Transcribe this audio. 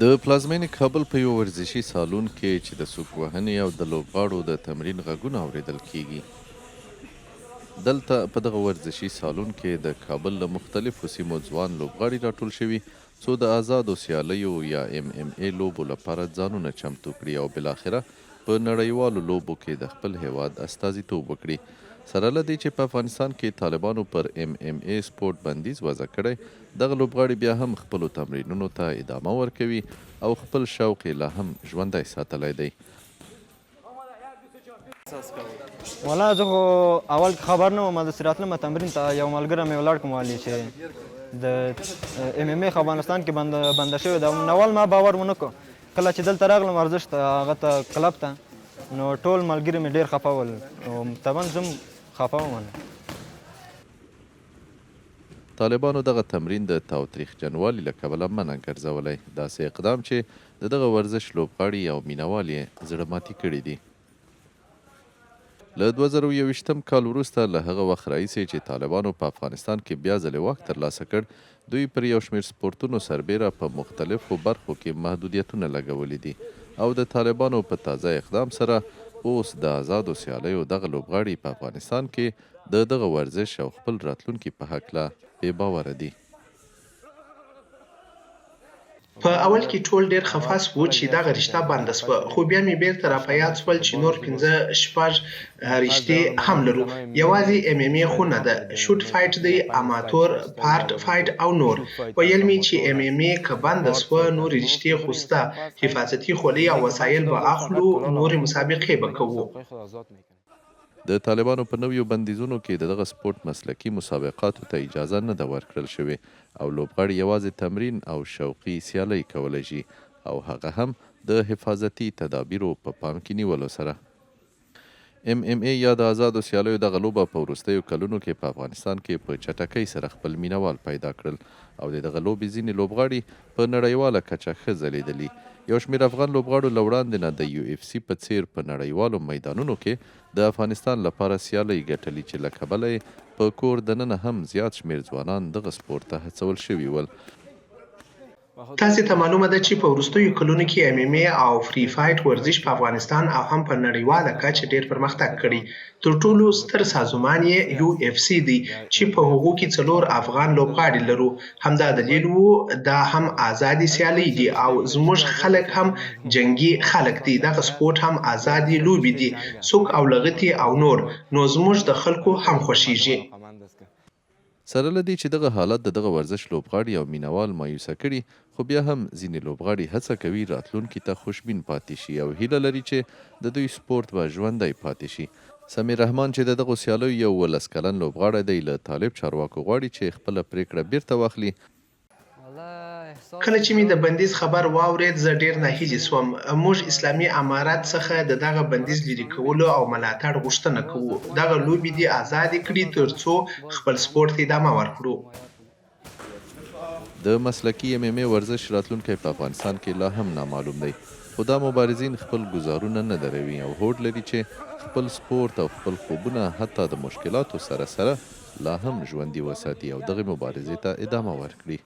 د پلازمینې کابل په یو ورزشي سالون کې چې د سوک وهنې او د لوبغاړو د تمرین غږونه اوریدل کیږي دلته په دغه ورزشي سالون کې د کابل له مختلفو سیمو ځوان لوبغاړي راټول شوي څو د آزادو سیالیو یا ام ام ای لوبو لپاره ځانونه چمتو کړي او بالاخره په نړیوالو لوبو کې د خپل هیواد استازیتوب وکړي. سره له دې چې په افغانستان کې طالبانو پر ام ام ای سپورت بندیز وضع کړی دغه لوبغاړي بیا هم خپلو تمرینونو ته ادامه ورکوي او خپل شوق یې لا هم ژوندی ساتلی دی. والا زه خو اول خبر نه وم د سرات لمه تمرین ته یو ملګری مې ولاړ کوم والی چې د ام ام ای افغانستان کې بند بند شوی دا نوال ما باور ونه کو کله چې دلته راغلم ورزش ته هغه ته کلب ته نو ټول ملګري مې ډیر خفه ول. او طبعا زم خفه وم طالبانو دغه تمرین د تاوتریخ جنوالي له کبله منع ګرځولی. داسې اقدام چې د دغه ورزش لوبغاړي او مینوال یې زړه ماتي کړي دي له دوه زره یویشتم کال وروسته له هغه وخت راهیسې چې طالبانو په افغانستان کې بیا ځلې واک ترلاسه کړ دوی پر یو شمېر سپورتونو سربیره په مختلفو برخو کې محدودیتونه لګولي دي او د طالبانو په تازه اقدام سره اوس د آزادو سیالیو دغه لوبغاړي په افغانستان کې د دغه ورزش او خپل راتلونکي په هکله بې باوره دي په اول کې ټول ډیر خفاس وو چې دا غریشته بنده سوه. خو بیا مې بیرته را په یاد سول چې نور پنځه شپږ رښتې هم لرو. یوازې ام ام ای خو نه ده. شوت فایټ دی اماتور پارت فایټ او نور. ویل می چې ام ام ای که بنده سوه نور رښتې خوسته حفاظتي خولۍ او وسایل به اخلو نور مسابقې به کوو د طالبانو په نویو بندیزونو کې د دغه سپورت مسلکی مسابقاتو ته اجازه نه ده ورکړل شوې او لوبغاړي یوازې تمرین او شوقي سیالۍ کولی شي او هغه هم د حفاظتي تدابیرو په پا پام کې نیولو سره ام ام ای یا د آزادو سیالیو دغه لوبه په وروستیو کلونو کې په افغانستان کې په چټکۍ سره خپل مینوال پیدا کړل او دغه لوبې ځینې لوبغاړي په نړیواله کچه ښه ځلیدلي یو شمېر افغان لوبغاړو له وړاندې نه د یو اف سی په څیر په نړیوالو میدانونو کې د افغانستان لپاره سیالۍ ګټلي چې له کبله یې په کور دننه هم زیات شمېر ځوانان دغه سپورت ته هڅول شوي ول تاسو ته معلومه ده چې په وروستیو کلونو کې ام ام ای او فری فایټ ورزش په افغانستان او هم په نړیواله کچه ډیر پرمختګ کړی. تر ټولو ستر سازمان یې یو اف سی دی چې په هغو کې څلور افغان لوبغاړي لرو. همدا دلیل وو دا هم ازادي سیالي دي او زموږ خلک هم جنگي خلک دي. دغه سپورت هم ازادي لوبي دي څوک او لغتي او نور. نو زموږ د خلکو هم خوشیږي سره له دې چې دغه حالت د دغه ورزش لوبغاړي او مینوال مایوسه کړي خو بیا هم ځینې لوبغاړي هڅه کوي راتلونکي ته خوشبین پاتې شي او هیله لري چې د دوی سپورت به ژوندی پاتې شي. سمیر رحمان چې د دغه سیالیو یو ولس کلن لوبغاړی دی له طالب چارواکو غواړي چې خپله پریکړه بیرته واخلي کله چې می د بندیز خبر واورید زه ډیر ناهیلی سوم. موږ اسلامي امارات څخه د دغه بندیز لري کولو او ملاتړ غوښتنه کوو. دغه لوبي دي آزاد کړي ترڅو خپل سپورت ادامه ورکړو. د مسلکی ام ام ورزش راتلونکی په افغانستان کې لا هم نامعلوم دی. خو دا مبارزین خپل گزارونه نه دروي او هوډ لري چې خپل سپورت او خپل خوبونه حتی د مشکلاتو سره سره لا هم ژوندي وساتي او دغه مبارزې ته ادامه ورکړي